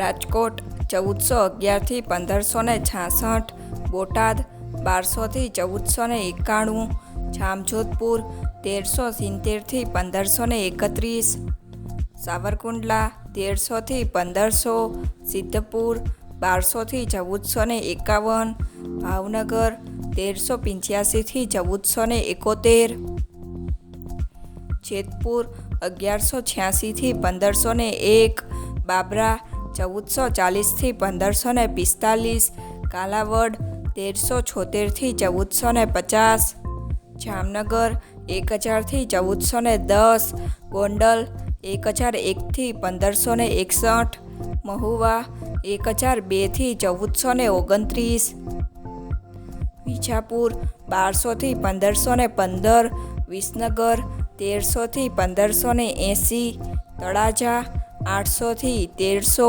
રાજકોટ ચૌદસો અગિયારથી પંદરસો ને છાસઠ, બોટાદ બારસોથી ચૌદસો ને એકાણું, જામજોધપુર તેરસો સિત્તેરથી પંદરસો ને એકત્રીસ, સાવરકુંડલા તેરસોથી પંદરસો, સિદ્ધપુર બારસોથી ચૌદસો ને એકાવન, ભાવનગર તેરસો પંચ્યાસીથી ચૌદસો ને એકોતેર, જેતપુર અગિયારસો છ્યાસીથી પંદરસો ને એક, બાબરા ચૌદસો ચાલીસથી પંદરસો ને પિસ્તાલીસ, કાલાવડ તેરસો છોતેરથી ચૌદસો ને પચાસ, જામનગર એક હજારથી ચૌદસો ને દસ, ગોંડલ એક હજાર એકથી પંદરસો ને એકસઠ, મહુવા એક હજાર બેથી ચૌદસો ને ઓગણત્રીસ, વિજાપુર બારસોથી પંદરસો ને પંદર, વિસનગર તેરસોથી પંદરસો ને એંસી, તળાજા આઠસોથી તેરસો